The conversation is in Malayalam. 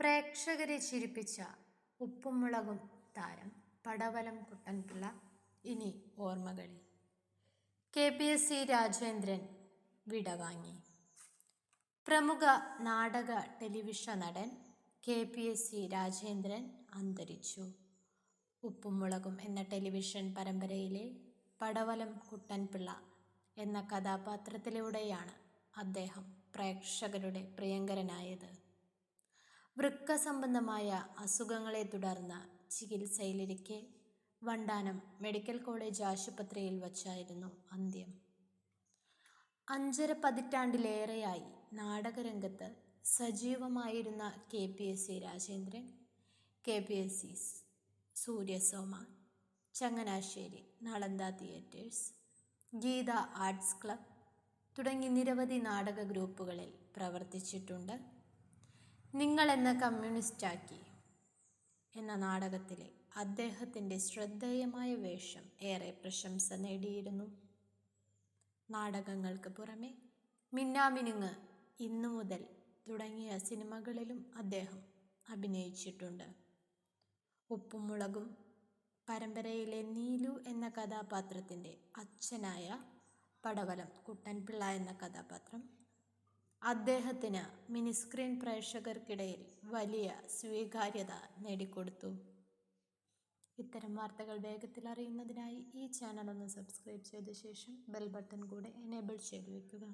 പ്രേക്ഷകരെ ചിരിപ്പിച്ച ഉപ്പുമുളകും താരം പടവലം കുട്ടൻപിള്ള ഇനി ഓർമ്മകളിൽ K P S C Rajendran വിടവാങ്ങി. പ്രമുഖ നാടക ടെലിവിഷൻ നടൻ K P S C Rajendran അന്തരിച്ചു. ഉപ്പും മുളകും എന്ന ടെലിവിഷൻ പരമ്പരയിലെ പടവലം കുട്ടൻപിള്ള എന്ന കഥാപാത്രത്തിലൂടെയാണ് അദ്ദേഹം പ്രേക്ഷകരുടെ പ്രിയങ്കരനായത്. വൃക്ക സംബന്ധമായ അസുഖങ്ങളെ തുടർന്ന് ചികിത്സയിലിരിക്കെ വണ്ടാനം മെഡിക്കൽ കോളേജ് ആശുപത്രിയിൽ വച്ചായിരുന്നു അന്ത്യം. അഞ്ചര പതിറ്റാണ്ടിലേറെയായി നാടകരംഗത്ത് സജീവമായിരുന്ന K P S C Rajendran K P S C Suryasoma Changanassery Nalanda theatres Geetha arts club തുടങ്ങി നിരവധി നാടക ഗ്രൂപ്പുകളിൽ പ്രവർത്തിച്ചിട്ടുണ്ട്. നിങ്ങളെന്ന കമ്മ്യൂണിസ്റ്റാക്കി എന്ന നാടകത്തിലെ അദ്ദേഹത്തിന്റെ ശ്രദ്ധേയമായ വേഷം ഏറെ പ്രശംസ നേടിയിരുന്നു. നാടകങ്ങൾക്ക് പുറമെ മിന്നാമിനുങ്ങ് ഇന്നു മുതൽ തുടങ്ങിയ സിനിമകളിലും അദ്ദേഹം അഭിനയിച്ചിട്ടുണ്ട്. ഉപ്പും മുളകും പരമ്പരയിലെ നീലു എന്ന കഥാപാത്രത്തിന്റെ അച്ഛനായ പടവലം കുട്ടൻപിള്ള എന്ന കഥാപാത്രം അദ്ദേഹത്തിന് മിനിസ്ക്രീൻ പ്രേക്ഷകർക്കിടയിൽ വലിയ സ്വീകാര്യത നേടിക്കൊടുത്തു. ഇത്തരം വാർത്തകൾ വേഗത്തിൽ അറിയുന്നതിനായി ഈ ചാനൽ ഒന്ന് സബ്സ്ക്രൈബ് ചെയ്ത ശേഷം ബെൽ ബട്ടൺ കൂടെ എനേബിൾ ചെയ്തു വെക്കുക.